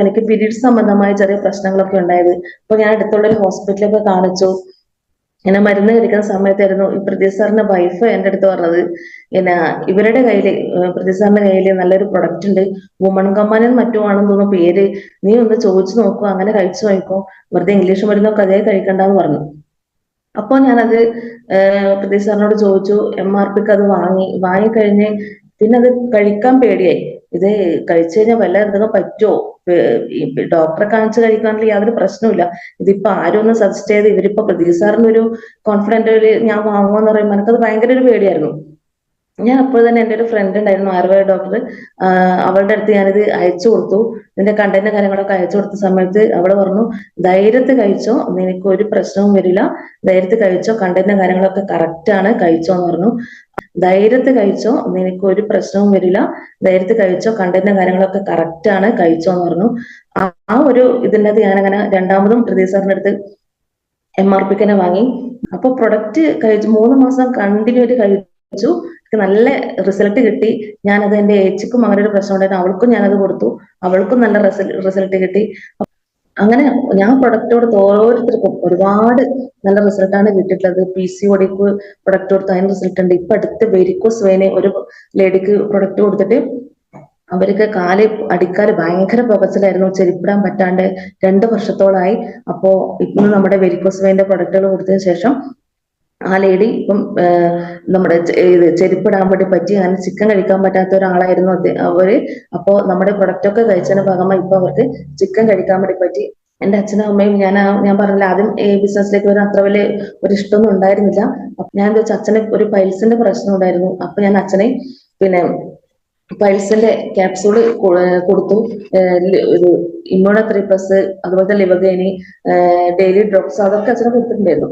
എനിക്ക് പിരീഡ് സംബന്ധമായ ചെറിയ പ്രശ്നങ്ങളൊക്കെ ഉണ്ടായത്. അപ്പൊ ഞാൻ അടുത്തുള്ള ഒരു ഹോസ്പിറ്റലൊക്കെ കാണിച്ചു. എന്നെ മരുന്ന് കഴിക്കുന്ന സമയത്തായിരുന്നു ഈ പ്രദീപ് സാറിന്റെ വൈഫ് എന്റെ അടുത്ത് പറഞ്ഞത്. പിന്നെ ഇവരുടെ കയ്യിൽ പ്രദീപ് കയ്യിൽ നല്ലൊരു പ്രൊഡക്റ്റ് ഉണ്ട്. വുമൺ കമ്മാനും മറ്റുമാണെന്ന് തോന്നുന്നു പേര്. നീ ഒന്ന് ചോദിച്ചു നോക്കൂ അങ്ങനെ കഴിച്ചു നോക്കോ. വെറുതെ ഇംഗ്ലീഷ് മരുന്നൊക്കെ അതേ കഴിക്കണ്ടെന്ന് പറഞ്ഞു. അപ്പൊ ഞാനത് പ്രദീപ് സാറിനോട് ചോദിച്ചു. എം ആർ പിക്ക് അത് വാങ്ങി. വാങ്ങിക്കഴിഞ്ഞ് പിന്നെ അത് കഴിക്കാൻ പേടിയായി. ഇത് കഴിച്ചു കഴിഞ്ഞാൽ വല്ല എന്തെങ്കിലും പറ്റുമോ ഡോക്ടറെ കാണിച്ച് കഴിക്കാണെങ്കിൽ യാതൊരു പ്രശ്നമില്ല ഇതിപ്പോ ആരും ഒന്ന് സജസ്റ്റ് ചെയ്ത് ഇവരിപ്പോ പ്രദീപ് സാറിന്റെ ഒരു കോൺഫിഡന്റ് ഞാൻ വാങ്ങുമോ എന്ന് പറയുമ്പോൾ എനിക്കത് ഭയങ്കര ഒരു പേടിയായിരുന്നു. ഞാൻ അപ്പോൾ തന്നെ എന്റെ ഒരു ഫ്രണ്ട് ഉണ്ടായിരുന്നു ആയുർവേദ ഡോക്ടർ അവളുടെ അടുത്ത് ഞാനിത് അയച്ചു കൊടുത്തു. ഇതിന്റെ കണ്ടന്റ് കാര്യങ്ങളൊക്കെ അയച്ചു കൊടുത്ത സമയത്ത് അവൾ പറഞ്ഞു ധൈര്യത്തിൽ കഴിച്ചോ നിനക്ക് ഒരു പ്രശ്നവും വരില്ല. ധൈര്യത്തിൽ കഴിച്ചോ കണ്ടന്റ് കാര്യങ്ങളൊക്കെ കറക്റ്റ് ആണ് കഴിച്ചോ എന്ന് പറഞ്ഞു. ധൈര്യത്തിൽ കഴിച്ചോ നിനക്ക് ഒരു പ്രശ്നവും വരില്ല ധൈര്യത്തിൽ കഴിച്ചോ കണ്ടന്റ് കാര്യങ്ങളൊക്കെ കറക്റ്റ് ആണ് കഴിച്ചോ എന്ന് പറഞ്ഞു. ആ ഒരു ഞാൻ അങ്ങനെ രണ്ടാമതും പ്രദീപ് സാറിന്റെ അടുത്ത് എം ആർ പിക്ക് തന്നെ വാങ്ങി. അപ്പൊ പ്രൊഡക്റ്റ് കഴിച്ചു മൂന്ന് മാസം കണ്ടിന്യൂ ആയിട്ട് കഴിച്ചു. നല്ല റിസൾട്ട് കിട്ടി. ഞാനത് എന്റെ ഏച്ചിക്കും അങ്ങനെ ഒരു പ്രശ്നം ഉണ്ടായിരുന്നു. അവൾക്കും ഞാനത് കൊടുത്തു. അവൾക്കും നല്ല റിസൾട്ട് കിട്ടി. അങ്ങനെ ഞാൻ പ്രൊഡക്റ്റ് കൊടുത്ത് ഓരോരുത്തർക്കും ഒരുപാട് നല്ല റിസൾട്ടാണ് കിട്ടിയിട്ടുള്ളത്. പി സി ഒടിക്ക് പ്രൊഡക്റ്റ് കൊടുത്ത് അതിന് റിസൾട്ട് ഉണ്ട്. ഇപ്പൊ അടുത്ത് വെരിക്കോസ് വേനെ ഒരു ലേഡിക്ക് പ്രൊഡക്റ്റ് കൊടുത്തിട്ട് അവർക്ക് കാൽ അടിക്കാൽ ഭയങ്കര പുകച്ചിലായിരുന്നു ചെരിപ്പിടാൻ പറ്റാണ്ട് രണ്ട് വർഷത്തോളായി. അപ്പോ ഇന്ന് നമ്മുടെ വെരിക്കോസ് വെയിന്റെ പ്രൊഡക്റ്റുകൾ കൊടുത്തതിന് ശേഷം ആ ലേഡി ഇപ്പം നമ്മുടെ ഇത് ചെരുപ്പിടാൻ വേണ്ടി പറ്റി അങ്ങനെ ചിക്കൻ കഴിക്കാൻ പറ്റാത്ത ഒരാളായിരുന്നു അവർ അപ്പോ നമ്മുടെ പ്രൊഡക്റ്റ് ഒക്കെ കഴിച്ചതിന് ഭാഗമായി ഇപ്പൊ അവർക്ക് ചിക്കൻ കഴിക്കാൻ വേണ്ടി പറ്റി. എന്റെ അച്ഛനും അമ്മയും ഞാൻ ഞാൻ പറഞ്ഞില്ല ആദ്യം ഈ ബിസിനസ്സിലേക്ക് വരാൻ അത്ര വലിയ ഒരു ഇഷ്ടമൊന്നും ഉണ്ടായിരുന്നില്ല. ഞാൻ വെച്ചാൽ അച്ഛന് ഒരു പൈൽസിന്റെ പ്രശ്നം ഉണ്ടായിരുന്നു. അപ്പൊ ഞാൻ അച്ഛനെ പിന്നെ പൈൽസിന്റെ ക്യാപ്സൂൾ കൊടുത്തു. ഒരു ഇമ്മ്യൂണോ ത്രീ പ്ലസ് അതുപോലത്തെ ലിവഗേനി ഡെയിലി ഡ്രോപ്സ് അതൊക്കെ അച്ഛനെ കൊടുത്തിട്ടുണ്ടായിരുന്നു.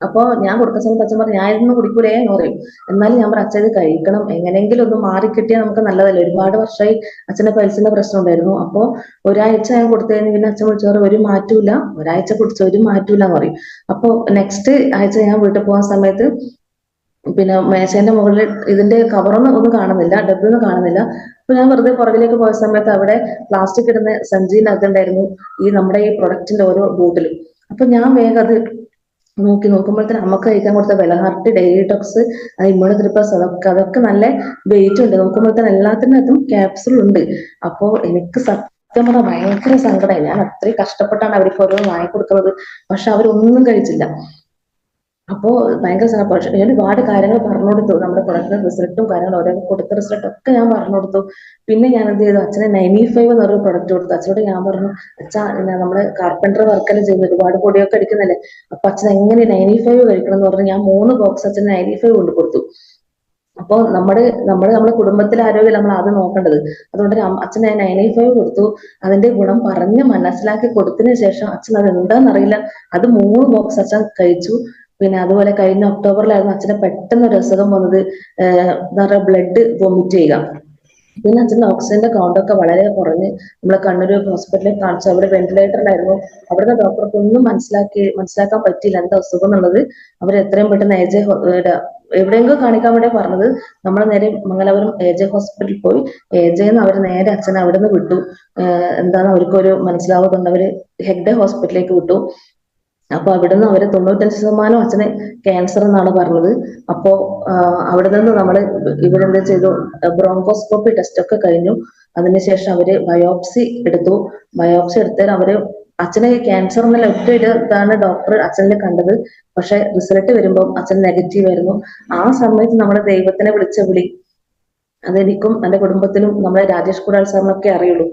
അപ്പൊ ഞാൻ കൊടുക്കുന്ന സമയത്ത് അച്ഛൻ പറഞ്ഞു ഞാനിരുന്ന് കുടിക്കൂലേ എന്ന് പറയും. എന്നാലും ഞാൻ പറഞ്ഞു അച്ഛൻ കഴിക്കണം. എങ്ങനെയെങ്കിലും ഒന്ന് മാറി കിട്ടിയാൽ നമുക്ക് നല്ലതല്ല? ഒരുപാട് വർഷമായി അച്ഛന്റെ പൈസന്റെ പ്രശ്നം ഉണ്ടായിരുന്നു. അപ്പൊ ഒരാഴ്ച ഞാൻ കൊടുത്തു കഴിഞ്ഞ് പിന്നെ അച്ഛൻ വിളിച്ചു പറയും ഒരു മാറ്റൂല ഒരാഴ്ച കുടിച്ച ഒരു മാറ്റൂല എന്ന് പറയും. അപ്പൊ നെക്സ്റ്റ് ആഴ്ച ഞാൻ വീട്ടിൽ പോകുന്ന സമയത്ത് പിന്നെ മേശേന്റെ മുകളിൽ ഇതിന്റെ കവറൊന്നും ഒന്നും കാണുന്നില്ല ഡബ്ബൊന്നും കാണുന്നില്ല. അപ്പൊ ഞാൻ വെറുതെ പുറകിലേക്ക് പോയ സമയത്ത് അവിടെ പ്ലാസ്റ്റിക് ഇടുന്ന സഞ്ചിനകത്തുണ്ടായിരുന്നു ഈ നമ്മുടെ ഈ പ്രൊഡക്റ്റിന്റെ ഓരോ ബോട്ടിലും അപ്പൊ ഞാൻ വേഗം അത് നോക്കി നോക്കുമ്പോൾ തന്നെ നമുക്ക് കഴിക്കാൻ കൊടുത്ത വെലഹാർട്ട് അത് ഇമ്മ്യൂണോ പ്ലസ് അതൊക്കെ അതൊക്കെ നല്ല വെയിറ്റ് ഉണ്ട്. നോക്കുമ്പോൾ തന്നെ എല്ലാത്തിനകത്തും ക്യാപ്സുൾ ഉണ്ട്. അപ്പോ എനിക്ക് സത്യം പറഞ്ഞാൽ ഭയങ്കര സങ്കടമായി. ഞാൻ അത്രയും കഷ്ടപ്പെട്ടാണ് അവർക്ക് ഓരോ വാങ്ങിക്കൊടുക്കുന്നത്. പക്ഷെ അവരൊന്നും കഴിച്ചില്ല. അപ്പോ ഭയങ്കര പക്ഷെ ഞാൻ ഒരുപാട് കാര്യങ്ങൾ പറഞ്ഞു കൊടുത്തു നമ്മുടെ പ്രൊഡക്റ്റിന്റെ റിസൾട്ടും കാര്യങ്ങളും ഓരോ കൊടുത്ത റിസൾട്ട് ഒക്കെ ഞാൻ പറഞ്ഞു കൊടുത്തു പിന്നെ ഞാൻ എന്ത് ചെയ്തു? അച്ഛനെ നയന്റി ഫൈവ് എന്നൊരു പ്രൊഡക്റ്റ് കൊടുത്തു. അച്ഛനോട് ഞാൻ പറഞ്ഞു അച്ഛാ നമ്മൾ കാർപ്പന്റർ വർക്കെല്ലാം ചെയ്യുന്നു. ഒരുപാട് പൊടിയൊക്കെ അടിക്കുന്നല്ലേ അപ്പൊ അച്ഛൻ എങ്ങനെ നയന്റി ഫൈവ് കഴിക്കണം എന്ന് പറഞ്ഞു ഞാൻ മൂന്ന് ബോക്സ് അച്ഛന് നയന്റി ഫൈവ് കൊണ്ട് കൊടുത്തു. അപ്പൊ നമ്മുടെ നമ്മുടെ നമ്മുടെ കുടുംബത്തിലെ ആരോഗ്യം നമ്മൾ ആദ്യം നോക്കേണ്ടത്. അതുകൊണ്ട് അച്ഛൻ ഞാൻ നയന്റി ഫൈവ് കൊടുത്തു. അതിന്റെ ഗുണം പറഞ്ഞ് മനസ്സിലാക്കി കൊടുത്തതിന് ശേഷം അച്ഛൻ അത് എന്താണെന്നറിയില്ല അത് മൂന്ന് ബോക്സ് അച്ഛൻ കഴിച്ചു. പിന്നെ അതുപോലെ കഴിഞ്ഞ ഒക്ടോബറിലായിരുന്നു അച്ഛന് പെട്ടെന്ന് ഒരു അസുഖം വന്നത് എന്താ ബ്ലഡ് വൊമിറ്റ് ചെയ്യുക. പിന്നെ അച്ഛന്റെ ഓക്സിജന്റെ കൗണ്ട് ഒക്കെ വളരെ കുറഞ്ഞ് നമ്മൾ കണ്ണൂർ ഹോസ്പിറ്റലിൽ കാണിച്ചു അവിടെ വെന്റിലേറ്ററിലായിരുന്നു അവിടുത്തെ ഡോക്ടർക്ക് ഒന്നും മനസ്സിലാക്കി മനസ്സിലാക്കാൻ പറ്റിയില്ല എന്താ അസുഖം എന്നുള്ളത്. അവർ എത്രയും പെട്ടെന്ന് എ ജെ എവിടെയെങ്കിലും കാണിക്കാൻ വേണ്ടി പറഞ്ഞത്. നമ്മൾ നേരെ മംഗലാപുരം എ ജെ ഹോസ്പിറ്റലിൽ പോയി. എ ജെ എന്ന് അവർ നേരെ അച്ഛനെ അവിടെ നിന്ന് വിട്ടു എന്താണ് അവർക്കൊരു മനസ്സിലാവുന്നുണ്ട് അവർ ഹെഗ്ഡെ ഹോസ്പിറ്റലിലേക്ക് വിട്ടു. അപ്പൊ അവിടുന്ന് അവർ തൊണ്ണൂറ്റഞ്ച് ശതമാനം അച്ഛന് ക്യാൻസർ എന്നാണ് പറഞ്ഞത്. അപ്പോ അവിടെ നിന്ന് നമ്മൾ ഇവരെന്താ ചെയ്തു? ബ്രോങ്കോസ്കോപ്പി ടെസ്റ്റ് ഒക്കെ കഴിഞ്ഞു. അതിനുശേഷം അവർ ബയോപ്സി എടുത്തു. ബയോപ്സി എടുത്തതിൽ അവർ അച്ഛനെ ക്യാൻസർ എന്നുള്ള ഒറ്റ ഇതാണ് ഡോക്ടർ അച്ഛനെ കണ്ടത്. പക്ഷെ റിസൾട്ട് വരുമ്പോൾ അച്ഛൻ നെഗറ്റീവ് ആയിരുന്നു. ആ സമയത്ത് നമ്മൾ ദൈവത്തിനെ വിളിച്ച വിളി അതെനിക്കും എന്റെ കുടുംബത്തിലും നമ്മളെ രാജേഷ് കുടാൽ സാറിനൊക്കെ അറിയുള്ളൂ.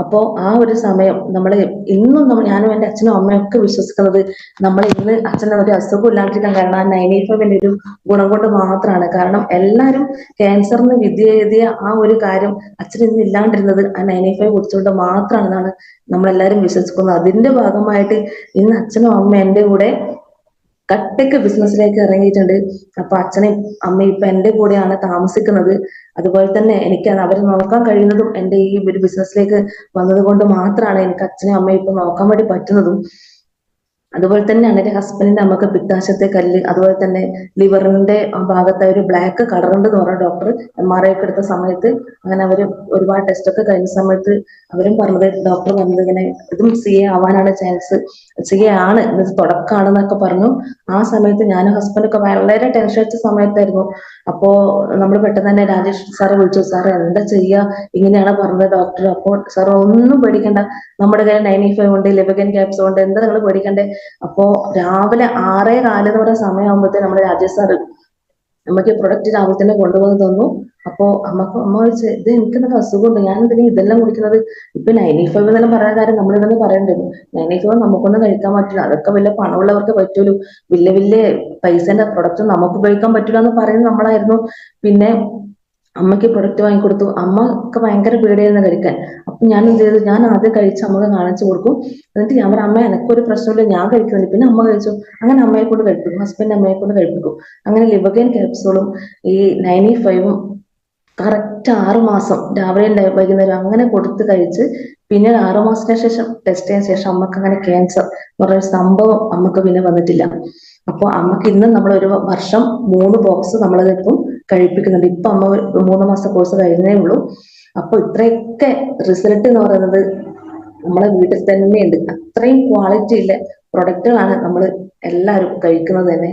അപ്പോ ആ ഒരു സമയം നമ്മളെ ഇന്നും നമ്മൾ ഞാനും എന്റെ അച്ഛനും അമ്മയും ഒക്കെ വിശ്വസിക്കുന്നത് നമ്മൾ ഇന്ന് അച്ഛന് ഒരു അസുഖം ഇല്ലാണ്ടിരിക്കാൻ കാരണം ആ ഫൈവിന്റെ ഒരു ഗുണം കൊണ്ട് മാത്രമാണ്. കാരണം എല്ലാവരും ക്യാൻസറിന് വിധി എഴുതിയ ആ ഒരു കാര്യം അച്ഛൻ ഇന്ന് ഇല്ലാണ്ടിരുന്നത് ആ നയന്റി ഫൈവ് കുടിച്ചുകൊണ്ട് മാത്രമാണെന്നാണ് നമ്മളെല്ലാവരും വിശ്വസിക്കുന്നത്. അതിന്റെ ഭാഗമായിട്ട് ഇന്ന് അച്ഛനും അമ്മയും എന്റെ കൂടെ കട്ടയ്ക്ക് ബിസിനസ്സിലേക്ക് ഇറങ്ങിയിട്ടുണ്ട്. അപ്പൊ അച്ഛനും അമ്മയും ഇപ്പൊ എന്റെ കൂടെയാണ് താമസിക്കുന്നത്. അതുപോലെ തന്നെ എനിക്ക് അവരെ നോക്കാൻ കഴിയുന്നതും എന്റെ ഈ ഒരു ബിസിനസ്സിലേക്ക് വന്നത് കൊണ്ട് മാത്രമാണ് എനിക്ക് അച്ഛനും അമ്മയും ഇപ്പൊ നോക്കാൻ വേണ്ടി പറ്റുന്നതും. അതുപോലെ തന്നെയാണ് എന്റെ ഹസ്ബൻഡിന്റെ അമ്മയ്ക്ക് പിത്താശത്തെ കല്ല് അതുപോലെ തന്നെ ലിവറിന്റെ ഭാഗത്ത് ഒരു ബ്ലാക്ക് കളറുണ്ട് എന്ന് പറഞ്ഞ ഡോക്ടർ എം ആർ ഐ ഒക്കെ എടുത്ത സമയത്ത് അങ്ങനെ അവർ ഒരുപാട് ടെസ്റ്റ് ഒക്കെ കഴിഞ്ഞ സമയത്ത് അവരും പറഞ്ഞത് ഡോക്ടർ പറഞ്ഞത് ഇങ്ങനെ ഇതും സി എ ആവാനാണ് ചാൻസ് സി എ ആണ് ഇത് തുടക്കമാണെന്നൊക്കെ പറഞ്ഞു. ആ സമയത്ത് ഞാനും ഹസ്ബൻഡൊക്കെ വളരെ ടെൻഷൻ അടിച്ച സമയത്തായിരുന്നു. അപ്പോ നമ്മൾ പെട്ടെന്ന് തന്നെ രാജേഷ് സാറെ വിളിച്ചു. സാർ എന്താ ചെയ്യാ? ഇങ്ങനെയാണ് പറഞ്ഞത് ഡോക്ടർ അപ്പോൾ സാർ ഒന്നും പേടിക്കണ്ട. നമ്മുടെ കയ്യിൽ നയന്റി ഫൈവ് ഉണ്ട് ലെബഗൻ ക്യാപ്സ് ഉണ്ട്. എന്താ നിങ്ങൾ പേടിക്കണ്ടേ? അപ്പോ രാവിലെ ആറേ കാലം എന്ന് പറയുന്ന സമയമാകുമ്പോഴത്തേക്ക് നമ്മുടെ രാജേഷ് സാറ് നമുക്ക് പ്രൊഡക്റ്റ് രാവിലെ തന്നെ കൊണ്ടുവന്ന് തന്നു. അപ്പോ അമ്മയ്ക്ക് അമ്മ ചോദിച്ചു ഇത് എനിക്ക് എന്തൊക്കെ അസുഖമുണ്ട്? ഞാൻ എന്തിനാ ഇതെല്ലാം കുടിക്കുന്നത്? ഇപ്പൊ നയന്റി ഫൈവ് എന്നെല്ലാം പറയുന്ന കാര്യം നമ്മളിവിടെ പറയണ്ടല്ലോ നയന്റി ഫൈവ് നമുക്കൊന്നും കഴിക്കാൻ പറ്റില്ല. അതൊക്കെ വലിയ പണമുള്ളവർക്ക് പറ്റുള്ളൂ വലിയ വലിയ പൈസന്റെ പ്രൊഡക്റ്റ് നമുക്ക് ഉപയോഗിക്കാൻ പറ്റില്ല എന്ന് പറയുന്നത് നമ്മളായിരുന്നു. പിന്നെ അമ്മയ്ക്ക് പ്രൊഡക്റ്റ് വാങ്ങിക്കൊടുത്തു. അമ്മയ്ക്ക് ഭയങ്കര പേടിയായിരുന്നു കഴിക്കാൻ. അപ്പൊ ഞാൻ എന്ത് ചെയ്തു? ഞാൻ ആദ്യം കഴിച്ച് അമ്മയ്ക്ക് കാണിച്ചു കൊടുക്കും. എന്നിട്ട് ഞാൻ പറഞ്ഞു അമ്മ എനക്കൊരു പ്രശ്നമില്ല ഞാൻ കഴിക്കുന്നില്ല. പിന്നെ അമ്മ കഴിച്ചു അങ്ങനെ അമ്മയെ കൊണ്ട് കഴിപ്പിക്കും. ഹസ്ബൻഡ് അമ്മയെ കൊണ്ട് കഴിപ്പിക്കും. അങ്ങനെ ലിവഗൻ ക്യാപ്സൂളും ഈ നയന്റി ഫൈവും കറക്റ്റ് ആറു മാസം രാവിലെ വൈകുന്നേരം അങ്ങനെ കൊടുത്ത് കഴിച്ച് പിന്നെ ആറു മാസത്തിന് ശേഷം ടെസ്റ്റ് ചെയ്യാൻ ശേഷം അമ്മയ്ക്ക് അങ്ങനെ ക്യാൻസർ എന്ന് പറയുന്ന സംഭവം അമ്മയ്ക്ക് പിന്നെ വന്നിട്ടില്ല. അപ്പൊ അമ്മയ്ക്ക് ഇന്ന് നമ്മൾ ഒരു വർഷം മൂന്ന് ബോക്സ് നമ്മളിതിപ്പം കഴിപ്പിക്കുന്നുണ്ട്. ഇപ്പൊ അമ്മ മൂന്ന് മാസം കോഴ്സ് കഴിഞ്ഞേ ഉള്ളൂ. അപ്പൊ ഇത്രയൊക്കെ റിസൾട്ട് എന്ന് പറയുന്നത് നമ്മളെ വീട്ടിൽ തന്നെയുണ്ട്. അത്രയും ക്വാളിറ്റി ഉള്ള പ്രൊഡക്റ്റുകളാണ് നമ്മൾ എല്ലാവരും കഴിക്കുന്നത് തന്നെ.